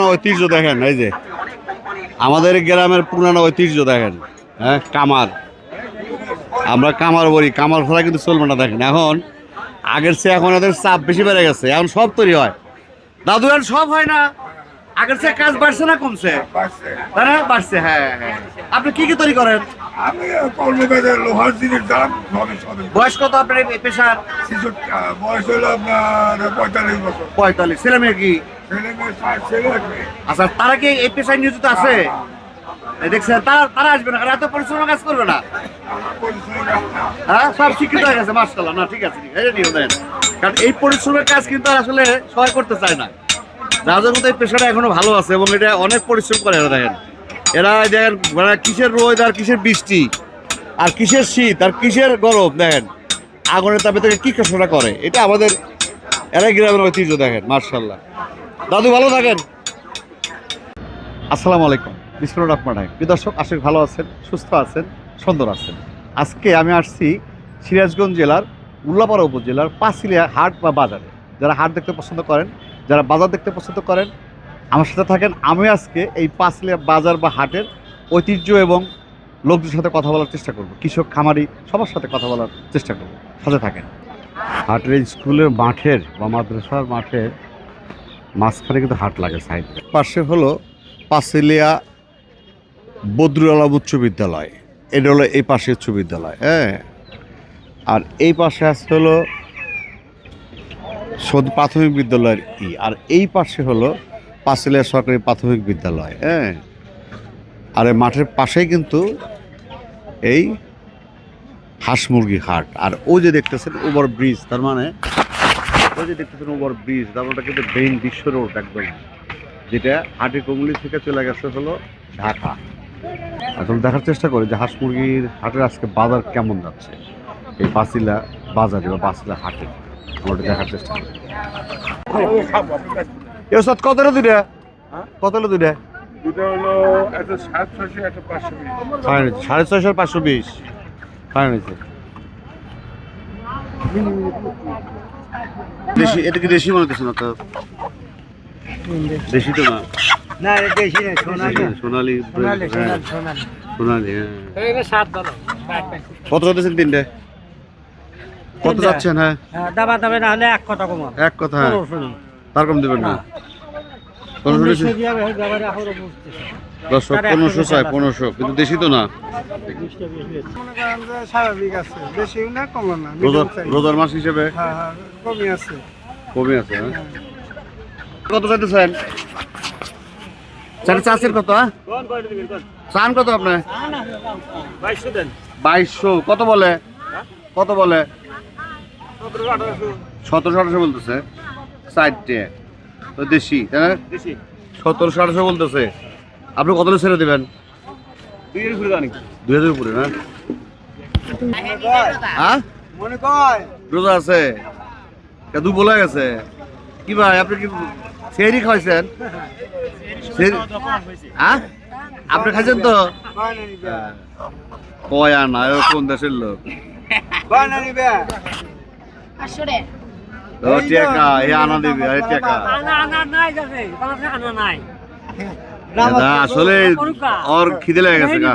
ঐতিহ্য দেখেন, এই যে। আমাদের গ্রামের পুরানো ঐতিহ্য দেখেন হ্যাঁ কামার। আমরা কামার বলি, কামার ছাড়া কিন্তু চলবে না দেখেন। এখন আগের চেয়ে এখন এদের চাপ বেশি বেড়ে গেছে, এখন সব তৈরি হয়। দাদু, এখন সব হয় না। আগের চেয়ে কাজ বাড়ছে না কমছে। তাই না? বাড়ছে হ্যাঁ হ্যাঁ। আপনি কি কি তৈরি করেন? আমি কর্মকাজের লোহার জিনিস দাম সবই সবই বয়স কত আপনার এই পেশার? বয়স হলো আপনার পঁয়তাল্লিশ বছর। পঁয়তাল্লিশ। ছেলে মেয়ে কি? ছেলে মেয়ে ষাট ছেলে এক মেয়ে। আচ্ছা তারা কি এই পেশায় নিয়োজিত আছে? এই দেখছেন তারা তারা আসবে না এত পরিশ্রম কাজ করবে না। হ্যাঁ সব শিক্ষিত হয়ে গেছে মার্শাল্লাহ না ঠিক আছে ঠিক কারণ এই পরিশ্রমের কাজ কিন্তু আসলে সবাই করতে চায় না। যাদের মধ্যে এই পেশাটা এখনও ভালো আছে এবং এটা অনেক পরিশ্রম করে এরা দেখেন। এরা দেখেন মানে কিসের রোদ আর কিসের বৃষ্টি, আর কিসের শীত, আর কিসের গরম, দেখেন। আগুনের তাপে থেকে কি কষ্টটা করে? এটা আমাদের, এরাই গ্রামের ঐতিহ্য, দেখেন মার্শাল্লাহ দাদু, ভালো থাকেন। আসসালামু আলাইকুম। বিসমুল্লাহ রহমান রাহিম প্রিয় দর্শক, আশা ভালো আছেন, সুস্থ আছেন, সুন্দর আছেন। আজকে আমি আসছি সিরাজগঞ্জ জেলার উল্লাপাড়া উপজেলার পাঁচিলিয়া হাট বা বাজারে। যারা হাট দেখতে পছন্দ করেন যারা বাজার দেখতে পছন্দ করেন আমার সাথে থাকেন। আমি আজকে এই পাঁচলিয়া বাজার বা হাটের ঐতিহ্য এবং লোকদের সাথে কথা বলার চেষ্টা করব। কৃষক খামারি সবার সাথে কথা বলার চেষ্টা করব। সাথে থাকেন। হাটের এই স্কুলের মাঠের বা মাদ্রাসার মাঠের মাঝখানে কিন্তু হাট লাগে সাইড পাশে হলো পাঁচিলিয়া বদরুল আলম উচ্চ বিদ্যালয়। এটা হলো এই পাশে উচ্চ বিদ্যালয় হ্যাঁ। আর এই পাশে আসতে হলো প্রাথমিক বিদ্যালয়ের ই। আর এই পাশে হলো পাঁচিলিয়া সরকারি প্রাথমিক বিদ্যালয় হ্যাঁ? আর এই মাঠের পাশেই কিন্তু এই হাঁস মুরগি হাট। আর ও যে দেখতেছেন ওভার ব্রিজ, তার মানে ওই যে দেখতেছেন ওভার ব্রিজ, তার মানে কিন্তু মেইন বিশ্ব রোড একদম, যেটা হাটি কুমলি থেকে চলে গেছে হলো ঢাকা। আসলে দেখার চেষ্টা করি যে হাঁস মুরগির হাটের আজকে বাজার কেমন যাচ্ছে, এই পাঁচিলা বাজারে বা পাঁচিলা হাটে। ওটা দেখার চেষ্টা করি এ ওস্তাদ কত হলো দুইটা? কত হলো দুইটা? সাড়ে ছয়শো পাঁচশো বিশ। ফাইন হয়েছে দেশি এটা কি দেশি মনে হচ্ছে না তো? দেশি তো না। না দেশি না সোনালি। সোনালি। সোনালি হ্যাঁ, সোনালি। সোনালি হ্যাঁ। কত তিনটে? কত যাচ্ছেন হ্যাঁ? হ্যাঁ দাবা দাবে না হলে এক কটা কমা এক কথা হ্যাঁ। তার কম দেবেন না। না। পনেরোশো পনেরোশো কেজি চাই পনেরোশো। কিন্তু দেশি তো না? বিশটা বেশি হয়েছে। স্বাভাবিক আছে। বেশি না কম না রোজার medium size। রোজার মাস হিসেবে? হ্যাঁ হ্যাঁ আছে। কমে আছে হ্যাঁ। কত চাইতেছেন? চার চাষের কত হ্যাঁ? চান কত আপনার বাইশশো কত বলে? কত বলে? সতেরোশো আঠারোশো বলতেছে। চারটে তো দেশি তাই না? সতেরোশো আঠারোশো বলতেছে। আপনি কত হলে ছেড়ে দেবেন? দুই হাজার উপরে না? হ্যাঁ? রোজা আছে। দু বলে গেছে? কি ভাই আপনি কি সেরি খাইছেন হ্যাঁ? আপনি খাইছেন তো? কয় না কয় আর না কোন দেশের লোক? না নিবে ও টেকা এই আনা দিবি আরে টেকা আনা, আনা নাই যাবে, বাংলাদেশে আনা নাই। আসলে ওর খিদে লেগে গেছে গা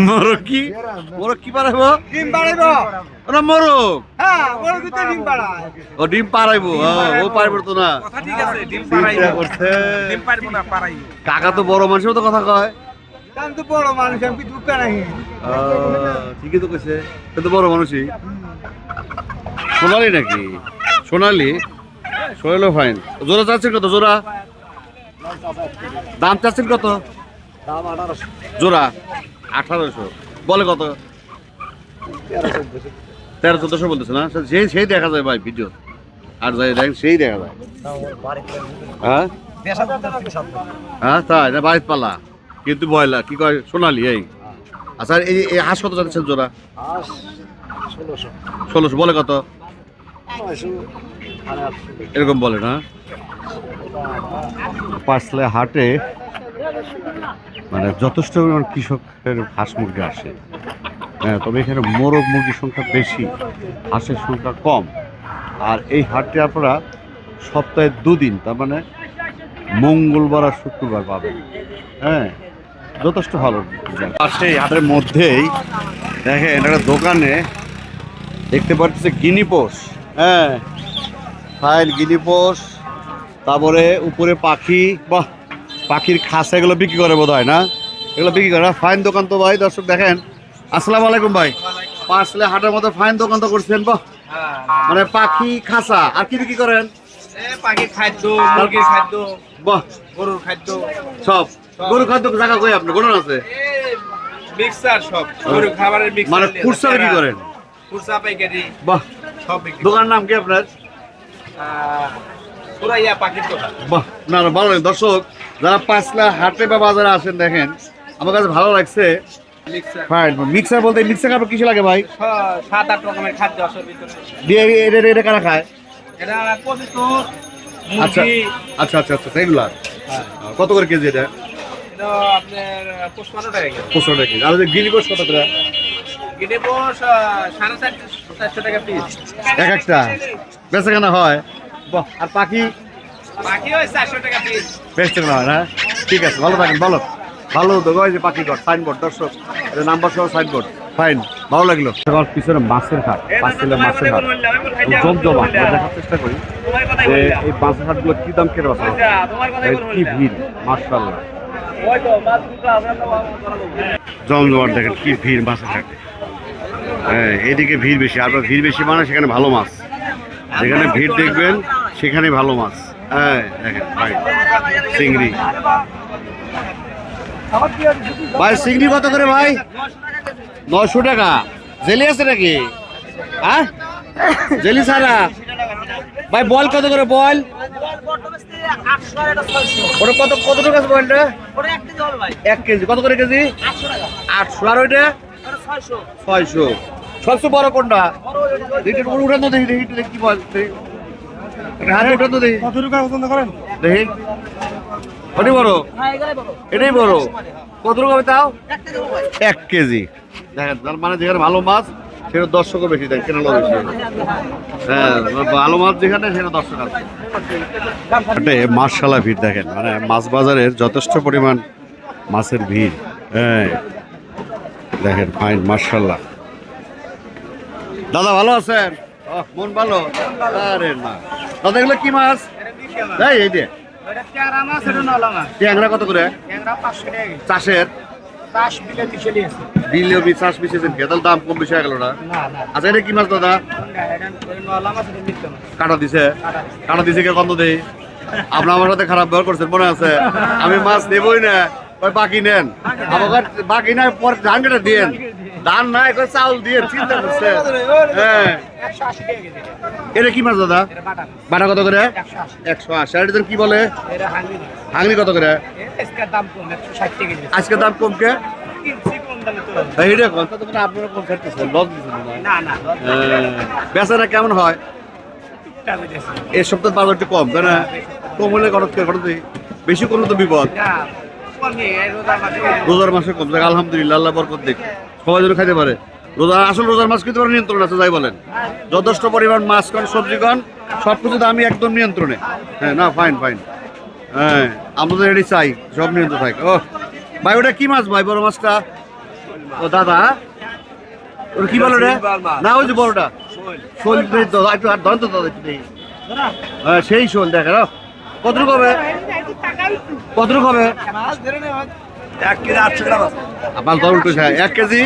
মোরগ কি মোরগ কি পারাইবো ডিম বাড়াইব ওরা মোরগ হ্যাঁ বড় কিন্তু ডিম বাড়ায় ও ডিম পারাইবো ও, পারব তো না চিন্তা করছে কাকা তো বড় মানুষের মতো কথা কয় মানুষই। নাকি? সোনালি? ফাইন কত দাম কত? আঠারোশো। বলে কত? তেরো চোদ্দশো বলতেছে না? সেই সেই দেখা যায় ভাই, ভিডিও। আর যাই, দেখেন, সেই দেখা যায়। হ্যাঁ? হ্যাঁ তাই না বাড়িতে পালা। কিন্তু বয়লা কি কয় সোনালি এই? আচ্ছা এই এই হাঁস কত যাচ্ছেন জোড়া ষোলোশো। বলে কত? এরকম বলে না? পাঁচলে হাটে মানে যথেষ্ট পরিমাণ কৃষকের হাঁস মুরগি আসে। হ্যাঁ তবে এখানে মোরগ মুরগির সংখ্যা বেশি হাঁসের সংখ্যা কম। আর এই হাটটি আপনারা সপ্তাহে দুদিন তার মানে মঙ্গলবার আর শুক্রবার পাবেন। হ্যাঁ যথেষ্ট ভালো। পাশে হাটের মধ্যেই দেখেন একটা দোকানে দেখতে পাচ্ছি গিনিপোষ হ্যাঁ ফাইন গিনিপোষ তারপরে উপরে পাখি বাহ পাখির খাসা এগুলো বিক্রি করে বোধ হয় না? এগুলো বিক্রি করে। ফাইন দোকান তো ভাই দর্শক দেখেন। আসসালামু আলাইকুম ভাই। পাঁচলে হাটের মধ্যে ফাইন দোকান তো করছেন বাহ। মানে পাখি খাসা আর কি বিক্রি করেন? পাখির খাদ্য মুরগির খাদ্য বাহ। গরুর খাদ্য। সব। গরু খাদ্য জায়গা কই আপনি? গরু আছে। মিক্সার সব। গরুর খাবারের মিক্সার মানে খুচরা কি করেন? খুচরা পাইকারি। বাহ। সব বিক্রি দোকানের নাম কি আপনার? পাখির দোকান। বাহ না না ভালো দর্শক যারা পাঁচলা হাটে বা বাজারে আসেন দেখেন আমার কাছে ভালো লাগছে। মিক্সার। বলতে মিক্সার কাপড় কিসে লাগে ভাই? সাত আট রকমের খাদ্য ভিতরে। দিয়ে এটা এটা- কারা খায়? এটা আচ্ছা আচ্ছা আচ্ছা আচ্ছা এগুলা। কত করে কেজি এটা? টাকা কেজি। আর যে কত টাকা এক একটা? হয়? বাহ আর পাখি? হয় না? ঠিক আছে ভালো থাকেন ভালো ভালো তো ওই যে পাখি ঘর সাইনবোর্ড দর্শক। নাম্বার সহ সাইনবোর্ড ফাইন ভালো লাগল। পিছনে মাছের হাট পাঁচশিলে মাছের হাট। জমজমা দেখার চেষ্টা করি যে এই মাছের হাটগুলো কি দাম কেটে বাঁচা কি ভিড় মার্শাল্লাহ জমজমাট দেখেন কি ভিড় মাছের হাটে হ্যাঁ এদিকে ভিড় বেশি, আর ভিড় বেশি মানে সেখানে ভালো মাছ। যেখানে ভিড় দেখবেন, সেখানে ভালো মাছ। হ্যাঁ দেখেন, ভাই, চিংড়ি। ভাই, চিংড়ি কত করে ভাই? নশো টাকা। জেলি আছে নাকি? হ্যাঁ? জেলি ছাড়া? ভাই বল কত করে বল? ওটা কত কত টাকা আছে বলটা? এক কেজি কত করে কেজি? আটশো। আর ওইটা? ছয়শো। সবচেয়ে বড় কোনটা? উঠান তো দেখি দেখি কি বল দেখি। একটা হাতে উঠান তো দেখি। কত টাকা পছন্দ করেন দেখি। ওটাই বড়? এটাই বড়। কত তাও? এক কেজি। দেখেন তার মানে যেখানে ভালো মাছ সেখানে দর্শকও বেশি দেয় কেনালো বেশি হ্যাঁ ভালো মাছ যেখানে সেখানে দর্শক আছে। মাছশালা ভিড় দেখেন। মানে মাছ বাজারের যথেষ্ট পরিমাণ মাছের ভিড়। হ্যাঁ দেখেন ফাইন মার্শাল্লাহ দাদা ভালো আছেন? মন ভালো? আরে না। দাদা এগুলো কি মাছ? এই এই দিয়ে। ট্যাংরা কত করে? ট্যাংরা পাঁচশো টাকা। চাষের? বিলিও বি চাষ মিশেছেন কে তাহলে দাম কম বেশি গেল না? না না আচ্ছা এটা কি মাছ দাদা? কাটা দিছে? কাটা। দিছে। কে গন্ধ দেই? আপনি আমার সাথে খারাপ ব্যবহার করছেন মনে আছে? আমি মাছ নেবই না। ওই বাকি নেন। আমাকে বাকি নাই পরে ধান কেটে দিয়েন। ধান নাই কই চাউল দিয়ে চিন্তা করছে। হ্যাঁ। এটা কি মাছ দাদা? বাটা কত করে? একশো আশি। আর এটা কি বলে? হাংরি কত করে? এসকার দাম কম একশো ষাট টাকা কেজি আজকে দাম কম কে কিনছি কম দামে তো। এই রে কথা তো আপনারা কম ছাড়তেছেন লস দিচ্ছেন না না না। বেচারা কেমন হয়? দিয়েছি এই বাজার একটু কম তাই না? কম হলে খরচ করে খরচ বেশি করলে তো বিপদ। না রোজার মাসে কম থাকে আলহামদুলিল্লাহ আল্লাহ বরকত দিক। সবাই যেন খাইতে পারে। রোজার আসল রোজার মাছ কিন্তু নিয়ন্ত্রণ আছে যাই বলেন। যথেষ্ট পরিমাণ মাছ কন সবজি কন সব কিছু দামই একদম নিয়ন্ত্রণে। হ্যাঁ না ফাইন ফাইন হ্যাঁ আমরা তো এটি চাই সব নিয়ন্ত্রণ থাকে। ও ভাই ওটা কি মাছ ভাই বড় মাছটা? ও দাদা ওটা কি বলো রে না ওই যে বড়টা। শোল। একটু আর ধরেন তো দাদা একটু হ্যাঁ সেই শোল দেখে কতটুকু হবে? কতটুকু হবে? এক কেজি আটশো গ্রাম আছে। আমার ধরুন তো এক কেজি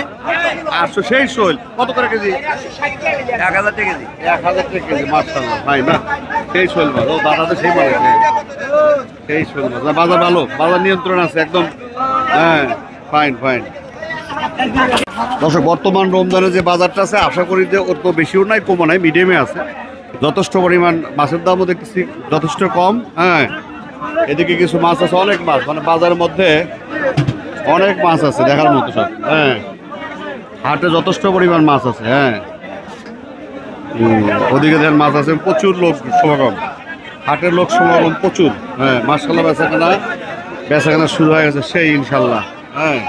আটশো সেই শোল। কত করে কেজি? এক হাজার টাকা কেজি। এক হাজার টাকা কেজি মাশাল্লাহ ভাই না সেই শোল মাছ ও দাদা তো সেই মাছ সেই শোল মাছ বাজার ভালো বাজার নিয়ন্ত্রণ আছে একদম। হ্যাঁ ফাইন ফাইন দর্শক বর্তমান রমজানে যে বাজারটা আছে আশা করি যে অত বেশিও নাই কমও নাই মিডিয়ামে আছে। যথেষ্ট পরিমাণ মাছের দামও দেখতেছি যথেষ্ট কম হ্যাঁ। এদিকে কিছু মাছ আছে, অনেক মাছ মানে বাজারের মধ্যে অনেক মাছ আছে দেখার মতো সব। হ্যাঁ। হাটে যথেষ্ট পরিমাণ মাছ আছে হ্যাঁ। ওদিকে দেখেন মাছ আছে, প্রচুর লোক সমাগম। হাটের লোক সমাগম প্রচুর হ্যাঁ। মাসকাল্লা বেচাকেনা বেচাকেনা শুরু হয়ে গেছে সেই ইনশাল্লাহ হ্যাঁ।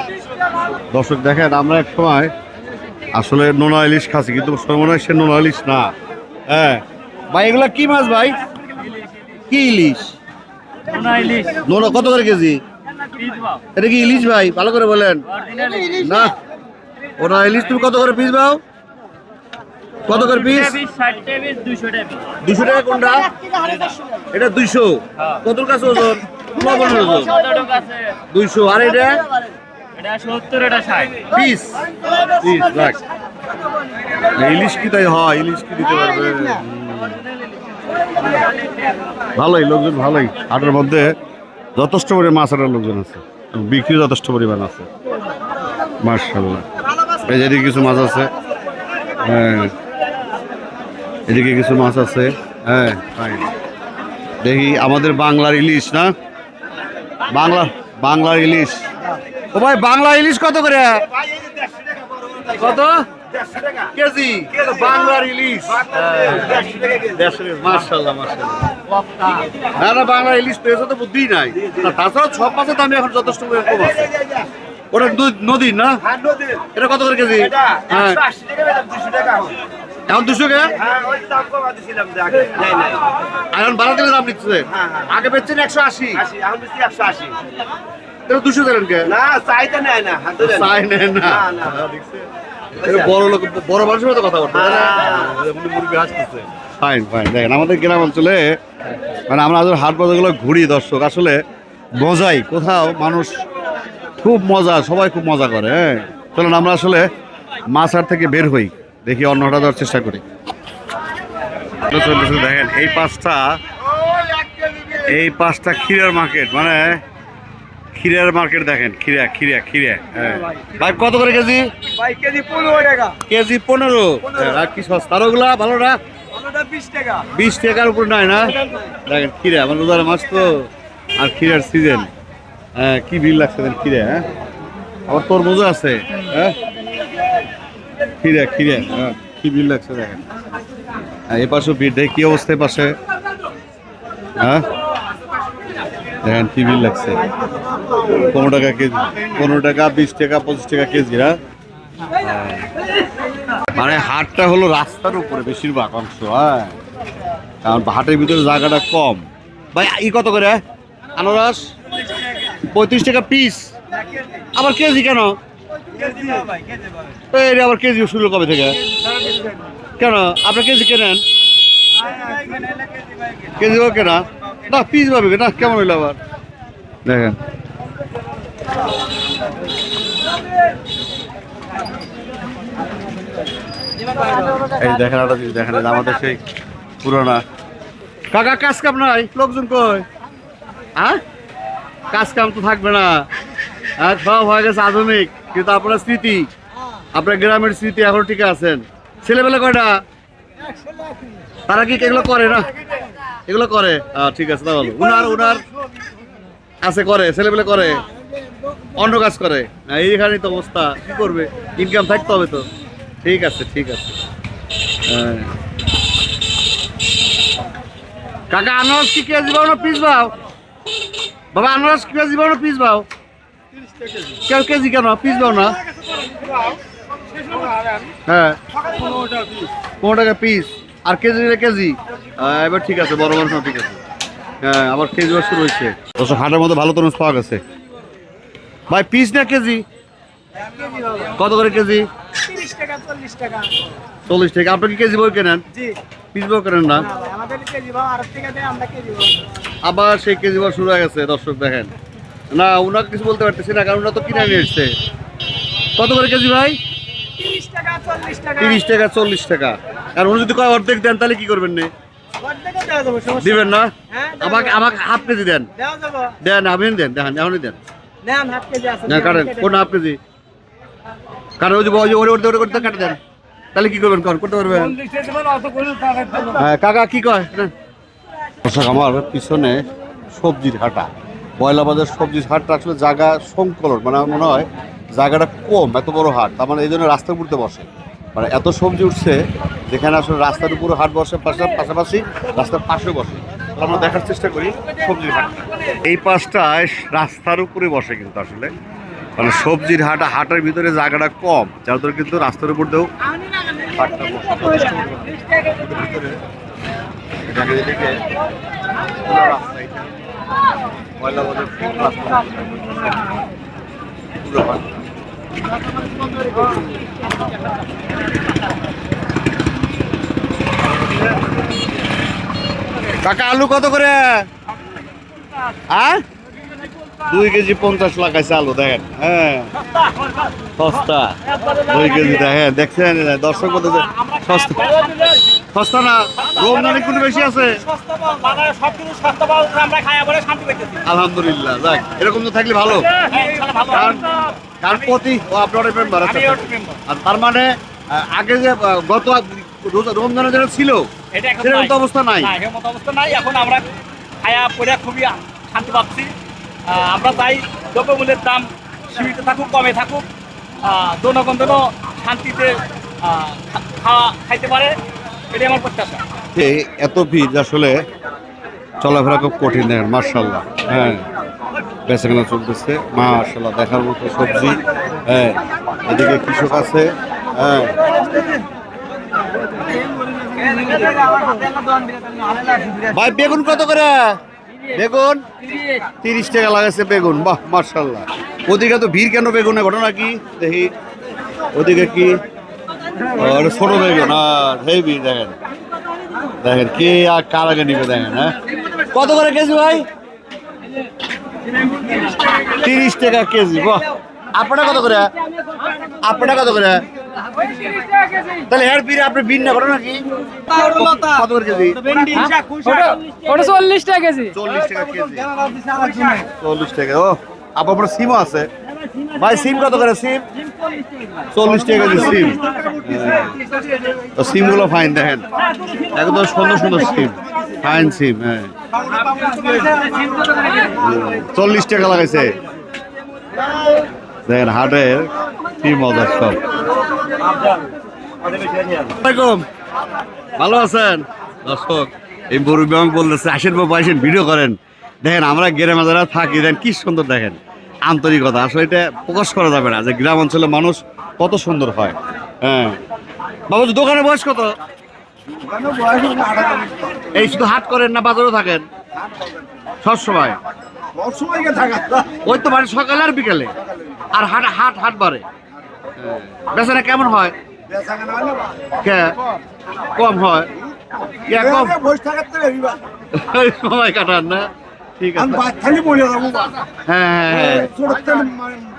দর্শক দেখেন, আমরা এক সময় আসলে নোনা ইলিশ খাসি কিন্তু মনে হয় সে নোনা ইলিশ না হ্যাঁ। ভাই, এগুলা কি মাছ ভাই? কি ইলিশ? নোনা, কত করে কেজি? এটা কি ইলিশ ভাই? ভালো করে বলেন। না ওনা ইলিশ তুমি কত করে পিস পাও কত করে পিস দুশো টাকা কোনটা? এটা দুইশো। কত কাছে ওজন? দুইশো। আর এটা? ইলিশ কি তাই? হয়, ইলিশ কি দিতে পারবে? ভালোই, লোকজন ভালোই। হাটের মধ্যে যথেষ্ট পরিমাণ মাছ আনার লোকজন আছে বিক্রি যথেষ্ট পরিমাণ আছে। মার্শাল্লাহ এই কিছু মাছ আছে। হ্যাঁ। এদিকে কিছু মাছ আছে। হ্যাঁ. দেখি, আমাদের বাংলার ইলিশ না? বাংলা, বাংলার ইলিশ। ও ভাই বাংলা ইলিশ কত করে? কত? কেজি? বাংলার ইলিশ মার্শাল্লাহ মার্শাল্লাহ না না বাংলা ইলিশ পেয়েছে তো বুদ্ধি নাই। না, সব মাছের এখন যথেষ্ট করে কম আছে। ওটা দু- না? এটা কত করে কেজি? হ্যাঁ। এখন দুশো কে এখন বারো দিলে দাম নিচ্ছে? আগে বেচছেন একশো আশি? এটা দুশো দিলেন কে? চাই নেন না। এটা বড় লোক বড় মানুষের মতো কথা বলতে মুরগি হাসতেছে ফাইন ফাইন দেখেন আমাদের গ্রাম অঞ্চলে মানে আমরা আজ হাট বাজারগুলো ঘুরি দর্শক। আসলে মজাই। কোথাও মানুষ খুব মজা সবাই খুব মজা করে হ্যাঁ? চলুন আমরা আসলে মাছ হাট থেকে বের হই। দেখি অন্য হাটা দেওয়ার চেষ্টা করি। দেখেন এই পাঁচটা এই পাঁচটা ক্ষীরার মার্কেট মানে ক্ষীরার মার্কেট দেখেন ক্ষীরা ক্ষীরা ক্ষীরা হ্যাঁ। ভাই কত করে কেজি? কেজি পনেরো হ্যাঁ, আর কি সস্তা। ওগুলা ভালো না বিশ টাকার উপর নাই না? দেখেন ক্ষীরা আমার রোজার মাছ তো। আর ক্ষীরার সিজন হ্যাঁ কি বিল লাগছে দেখেন ক্ষীরা হ্যাঁ? আবার তরমুজও আছে হ্যাঁ? ক্ষীরা ক্ষীরা হ্যাঁ কি বিল লাগছে দেখেন। হ্যাঁ এ পাশেও বিল দেখি কি অবস্থা এ পাশে। হ্যাঁ? দেখেন কি বিল লাগছে। পনেরো টাকা কেজি, পনেরো টাকা, বিশ টাকা, পঁচিশ টাকা কেজি হ্যাঁ? মানে হাটটা হলো রাস্তার উপরে বেশিরভাগ অংশ হ্যাঁ? কারণ হাটের ভিতরে জায়গাটা কম। ভাই, ই কত করে? আনারস? পঁয়ত্রিশ টাকা পিস আবার কেজি কেন? আবার কেজি শুরু কবে থেকে? কেন? আপনার কেজি কেনেন? কেজি ও কেনা না পিস পাবে না কেমন হইল আবার? দেখেন। এই দেখেন একটা জিনিস দেখেন আমাদের সেই পুরোনা। কাকা কাজ কাম নাই? লোকজন কই? হ্যাঁ কাজ কাম তো থাকবে না। হ্যাঁ সব হয়ে গেছে আধুনিক কিন্তু আপনার স্মৃতি আপনার গ্রামের স্মৃতি এখন ঠিক আছেন। ছেলেবেলা কয়টা? তারা কি এগুলো করে না? এগুলো করে? ঠিক আছে তা তাহলে। উনার উনার আছে, করে ছেলেবেলা করে। অন্য কাজ করে। এইখানেই তো অবস্থা। কি করবে? ইনকাম থাকতে হবে তো। ঠিক আছে ঠিক আছে। হ্যাঁ। কাকা, আনারস কি কেজি বাও না পিস বাও বাবা, আনারস কি কেজি বাও না পিস বাও কেউ কেজি কেন? পিস বাও না? হ্যাঁ। পনেরো টাকা পিস। আর কেজি নিলে কেজি। এবার ঠিক আছে বড় মানুষ ঠিক আছে। হ্যাঁ আবার কেজি শুরু হয়েছে। দশ হাটের মধ্যে ভালো তরমুজ পাওয়া গেছে। ভাই পিস না কেজি? কত করে কেজি? চল্লিশ টাকা। আপনি কি কেজি বই কেনেন? পিস বই কেনেন না? আবার সেই কেজি বার শুরু হয়ে গেছে দর্শক দেখেন। না ওনাকে কিছু বলতে পারতেছি না কারণ ওরা তো কিনে নিয়ে এসছে। কত করে কেজি ভাই? তিরিশ টাকা চল্লিশ টাকা। আর উনি যদি কয় অর্ধেক দেন তাহলে কি করবেন নে দিবেন না আমাকে আমাকে হাফ কেজি দেন দেন আপনি দেন দেন এখনই দেন না কাটেন কোন হাফ কেজি কারণ ওই যে ওরে ওরে ওরে করতে কাটে দেন তাহলে কি করবেন কর করতে পারবেন হ্যাঁ কাকা কি কয় আমার পিছনে সবজির হাটা পয়লা বাজার সবজির হাটটা আসলে জায়গা সংকলন মানে আমার মনে হয় জায়গাটা কম এত বড় হাট তার মানে এই জন্য রাস্তার উপরে বসে মানে এত সবজি উঠছে, যেখানে আসলে রাস্তার উপরে হাট বসে, পাশা- পাশাপাশি রাস্তার পাশে বসে। আমরা দেখার চেষ্টা করি সবজির হাট। এই পাশটায় রাস্তার উপরে বসে কিন্তু আসলে। মানে সবজির হাট, হাটের ভিতরে জায়গাটা কম, যার জন্য কিন্তু রাস্তার উপর দিয়েও হাটটা। ময়লা বাজার কাকা আলু কত করে? আর? দুই কেজি পঞ্চাশ লাগাইছে আলু দেখেন হ্যাঁ। সস্তা। দুই কেজি দেখেন দেখছেন দর্শক বলতে সস্তা। সস্তা না রমজান একটু বেশি আছে। বাজারে সব কিছু সস্তা পাওয়া যাচ্ছে, আমরা খাইয়া বলে শান্তি পেতেছি আলহামদুলিল্লাহ যাক এরকম তো থাকলে ভালো। হ্যাঁ, ভালো। কারণ কারণ প্রতি ও আপনার মেম্বার আছে। আর তার মানে আগে যে গত রমজানের যেটা ছিল এটা এখন সেরকম তো অবস্থা নাই। না, এরকম অবস্থা নাই। এখন আমরা খায়া পরে খুবই শান্তি পাচ্ছি। আমরা চাই দ্রব্যমূল্যের দাম সীমিত থাকুক কমে থাকুক। জনগণ যেন শান্তিতে খাওয়া খাইতে পারে এটাই আমার প্রত্যাশা। যে এত ভিড় আসলে চলাফেরা খুব কঠিন মার্শাল্লাহ হ্যাঁ। বেচাকেনা চলতেছে। মার্শাল্লাহ দেখার মতো সবজি। হ্যাঁ এদিকে কৃষক আছে। হ্যাঁ। ভাই, বেগুন কত করে? বেগুন? তিরিশ টাকা লাগাচ্ছে বেগুন। বাহ মার্শাল্লাহ ওদিকে তো ভিড় কেন বেগুনের ঘটনা কি? দেখি। ওদিকে কি? এটা ছোট বেগুন, আর হেভি, দেখেন। দেখেন, কে আর কার আগে নিবে, দেখেন হ্যাঁ। কত করে কেজি, ভাই? তিরিশ টাকা কেজি বাহ। আপনারা কত করে? আপনারা কত করে? তাহলে হেয়ার পিরে আপনি বিন না করেন নাকি? কত করে কেজি? ওটা চল্লিশ টাকা কেজি। চল্লিশ টাকা কেজি। চল্লিশ টাকা ও। আপনার আপনার সিমও আছে। ভাই সিম কত করে সিম? চল্লিশ টাকা কেজি সিম। তো সিমগুলো ফাইন দেখেন। একদম সুন্দর সুন্দর সিম। ফাইন সিম হ্যাঁ। চল্লিশ টাকা লাগাইছে। দেখেন হাটের কি মজার সব। ভালো আছেন? দর্শক এই বরু ব্যাংক বলতেছে আসেন বাবু আসেন ভিডিও করেন। দেখেন আমরা গ্রামে যারা থাকি দেখেন কি সুন্দর দেখেন। আন্তরিকতা আসলে এটা প্রকাশ করা যাবে না যে গ্রাম অঞ্চলের মানুষ কত সুন্দর হয়। হ্যাঁ। বাবু দোকানে বয়স কত? এই শুধু হাট করেন না বাজারও থাকেন? সব সময় সবসময়কে থাকা ওই তো মানে সকালে আর বিকেলে। আর হাট হাট হাট বাড়ে। বেচারা কেমন হয়? কম হয়। কম। সময় কাটান না। ঠিক আছে। হ্যাঁ হ্যাঁ হ্যাঁ।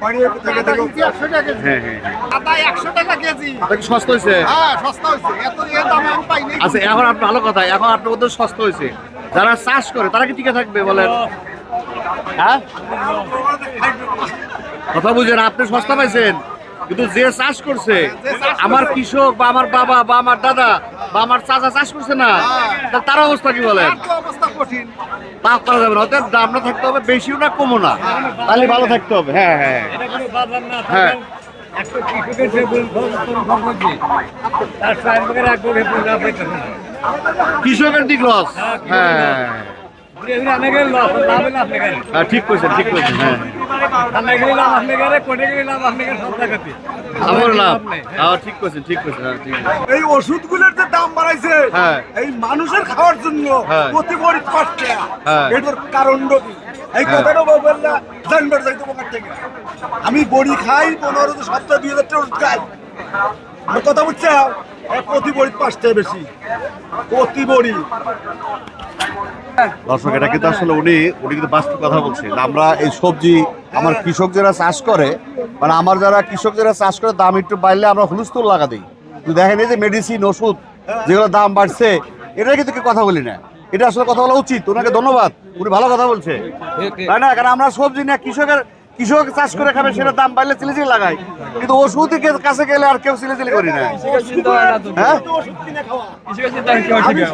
বাড়ি হ্যাঁ হ্যাঁ সস্তা হয়েছে? হ্যাঁ আচ্ছা এখন আপনার ভালো কথা। এখন আপনার মধ্যে সস্তা হয়েছে। যারা চাষ করে তারা কি টিকে থাকবে বলেন? হ্যাঁ? কথা বুঝেন আপনি সস্তা পাইছেন কিন্তু যে চাষ করছে আমার কৃষক বা আমার বাবা বা আমার দাদা বা আমার চাচা চাষ করছে না তার অবস্থা কি বলেন? তা করা যাবে না অর্থাৎ দামটা থাকতে হবে বেশিও না কমও না। তাহলে ভালো থাকতে হবে হ্যাঁ হ্যাঁ। হ্যাঁ। কৃষকের দিক লস। হ্যাঁ হ্যাঁ ঠিক ঠিক হ্যাঁ। আমার লাভ হ্যাঁ ঠিক ঠিক হ্যাঁ ঠিক এই ওষুধগুলোর যে দাম বাড়াইছে হ্যাঁ। এই মানুষের খাওয়ার জন্য হ্যাঁ। প্রতি বড়ি পাঁচ টাকা হ্যাঁ। এটার কি? এই হ্যাঁ। কথাটা বললা জানবার যাইতে বোকার থেকে। আমি বড়ি খাই পনেরো তো সপ্তাহ দুই হাজার টাকা ওষুধ খাই। আমার কথা বুঝছে? প্রতি বড়ি পাঁচ বেশি। প্রতি বড়ি। দর্শক এটা কিন্তু আসলে উনি উনি কিন্তু বাস্তব কথা বলছে যে আমরা এই সবজি আমার কৃষক যারা চাষ করে মানে আমার যারা কৃষক যারা চাষ করে দাম একটু বাড়লে আমরা হুলস্থুল লাগা দিই। কিন্তু দেখেন এই যে মেডিসিন ওষুধ যেগুলো দাম বাড়ছে এটা কিন্তু কেউ কথা বলি না। এটা আসলে কথা বলা উচিত। ওনাকে ধন্যবাদ। উনি ভালো কথা বলছে। তাই না? কারণ আমরা সবজি না কৃষকের কৃষক চাষ করে খাবে সেটা দাম বাড়লে চিলি চিলি লাগাই কিন্তু ওষুধের কাছে গেলে আর কেউ চিলি চিলি করি না হ্যাঁ? ওষুধ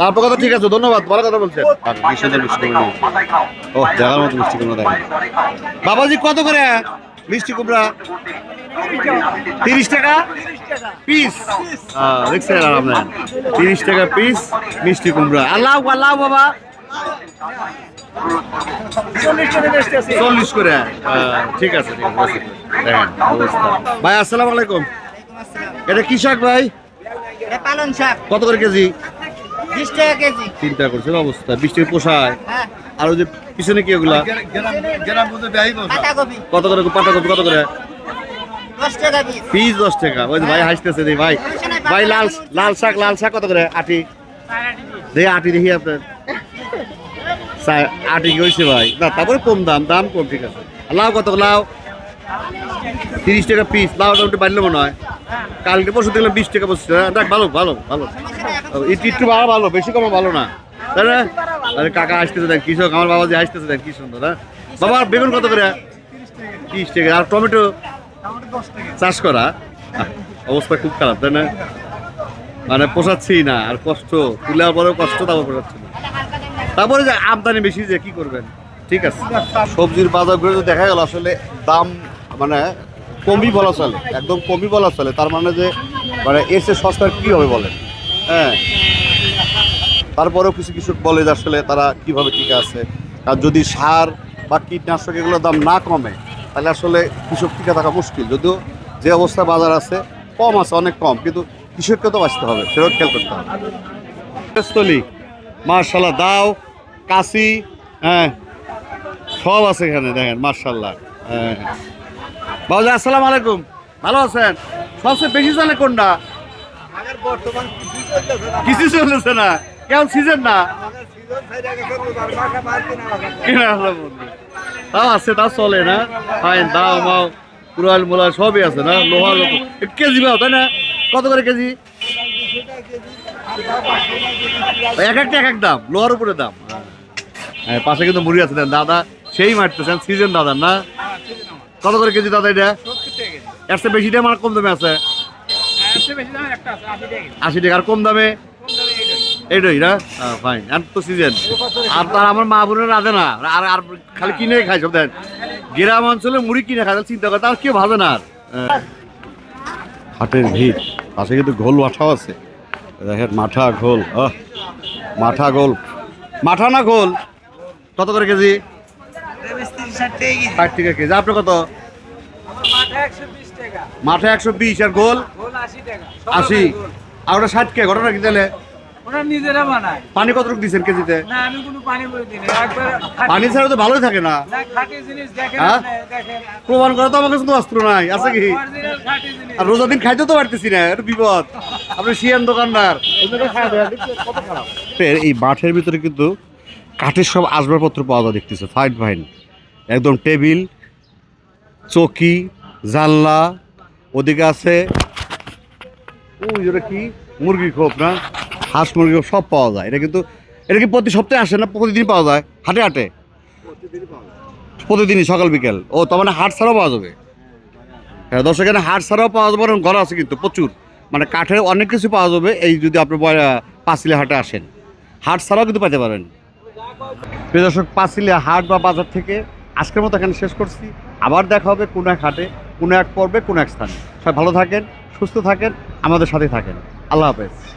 আপনার কথা ঠিক আছে ধন্যবাদ ভালো কথা বলছেন। আর বিশ হাজার মিষ্টি কুমড়া ও দেখার মতো মিষ্টি কুমড়া বাবাজি কত করে? মিষ্টি কুমড়া? তিরিশ টাকা? পিস? দেখছেন আপনার তিরিশ টাকা পিস মিষ্টি কুমড়া। আর লাউ আর বাবা? চল্লিশ করে ঠিক আছে ঠিক ভাই আসসালামু আলাইকুম। এটা কি শাক ভাই? পালন শাক। কত করে কেজি? বিশ টাকা কেজি। চিন্তা করছেন অবস্থা। পোষায়। হ্যাঁ। আর ওই যে পিছনে কি ওগুলা? কত করে পাতা কপি কত করে? পিস। দশ টাকা। ওই ভাই হাসতেছে দেখি ভাই। ভাই লাল লাল শাক লাল শাক কত করে? আটি। দেখি আটি দেখি আপনার। আটি হয়েছে ভাই। না, তারপরে কম দাম দাম কম, ঠিক আছে। লাউ কত? লাউ তিরিশ টাকা পিস লাউ একটু বাড়লো মনে হয়। কালকে পরশু দেখলাম বিশ টাকা পঁচিশ টাকা দেখ, ভালো ভালো ভালো। একটু একটু ভালো, বেশি কমা ভালো না। তাই না? আরে, কাকা আসতেছে, দেখ, কৃষক, আমার বাবা যে আসতেছে, দেখ, কি সুন্দর হ্যাঁ? বাবা, বেগুন কত করে? তিরিশ টাকা। আর টমেটো? চাষ করা? অবস্থা খুব খারাপ, তাই না? মানে পোষাচ্ছি না, আর কষ্ট। তুলার পরেও কষ্ট তারপর পোষাচ্ছি না। তারপরে যে আমদানি বেশি, যে কি করবেন? ঠিক আছে। সবজির বাজার ঘুরে তো দেখা গেল, আসলে দাম মানে কমই বলা চলে, একদম কমই বলা চলে। তার মানে যে মানে এর এসে সস্তার কি হবে বলেন? হ্যাঁ। তারপরেও কিছু কিছু বলে যে আসলে তারা কীভাবে টিকে আছে। আর যদি সার বা কীটনাশক এগুলোর দাম না কমে, তাহলে আসলে কৃষক টিকে থাকা মুশকিল। যদিও যে অবস্থা বাজার আছে, কম আছে, অনেক কম, কিন্তু কৃষককে তো বাঁচতে হবে, সেটাও খেয়াল করতে হবে। মার্শাল্লাহ দাও। কাশি হ্যাঁ সব আছে এখানে দেখেন মার্শাল্লাহ হ্যাঁ। বাবুজি আসসালামু আলাইকুম ভালো আছেন? সবচেয়ে বেশি চলে কোনটা? কিছু চলেছে না। কেমন সিজন না। তাও আছে তাও চলে না? ফাইন দাও মাও কুড়াল মোলাল সবই আছে না? লোহা লোক কেজি পাও তাই না? কত করে কেজি? এক একটা এক এক দাম লোহার উপরে দাম। হ্যাঁ পাশে কিন্তু মুড়ি আছে দাদা, সেই মারতেছেন, সিজন দাদা, না? কত করে কেজি দাদা এটা? এর চেয়ে বেশি দাম আর কম দামে আছে? আশি টাকা, আর কম দামে? এইটাই, না? ফাইন আর তো সিজন। আর তার আমার মা বোনের রাধে না, আর আর খালি কিনে খাই সব, দেন। গ্রাম অঞ্চলে মুড়ি কিনে তাহলে চিন্তা করে তার কেউ ভাবে না আর। হাটের ভিড়, পাশে কিন্তু ঘোল মাঠাও আছে। দেখেন, মাঠা ঘোল মাঠা গোল। মাঠা না গোল কত করে কেজি? ষাট টাকা কেজি। আপনার কত? মাঠা একশো বিশ আর গোল? আশি। আর ওটা ষাট কে? ঘটনা কি তাহলে? নিজেরা বানায় পানি কতটুকু দিচ্ছেন কেজিতে? না আমি কোনো পানি দিই না একবার পানি ছাড়া তো ভালোই থাকে না। না খাঁটি জিনিস দেখেন হ্যাঁ? প্রমাণ করা তো আমার কাছে তো অস্ত্র নাই। আছে কি? আর রোজা দিন খাইতে তো পারতেছি না এটা বিপদ। আপনি শিয়ান দোকানদার। এই মাঠের ভিতরে কিন্তু কাঠের সব আসবাবপত্র পাওয়া যায় দেখতেছে ফাইন ফাইন একদম টেবিল, চকি, জানলা, ওদিকে আছে ওই ওটা কি? মুরগি খোপ, না? হাঁস মুরগি খোপ, সব পাওয়া যায়। এটা কিন্তু এটা কি প্রতি সপ্তাহে আসে না প্রতিদিন পাওয়া যায়? হাটে হাটে? প্রতিদিনই, সকাল, বিকেল। ও, তার মানে হাট ছাড়াও পাওয়া যাবে? হ্যাঁ দর্শক, এখানে হাট ছাড়াও পাওয়া যাবে এবং ঘর আছে কিন্তু, প্রচুর। মানে কাঠের অনেক কিছু পাওয়া যাবে, এই যদি আপনি পাঁচিলে হাটে আসেন। হাট ছাড়াও কিন্তু পেতে পারেন। প্রিয় দর্শক পাঁচিলে হাট বা বাজার থেকে আজকের মতো এখানে শেষ করছি। আবার দেখা হবে কোনো এক হাটে, কোনো এক পর্বে, কোনো এক স্থানে। সবাই ভালো থাকেন, সুস্থ থাকেন, আমাদের সাথে থাকেন। আল্লাহ হাফেজ।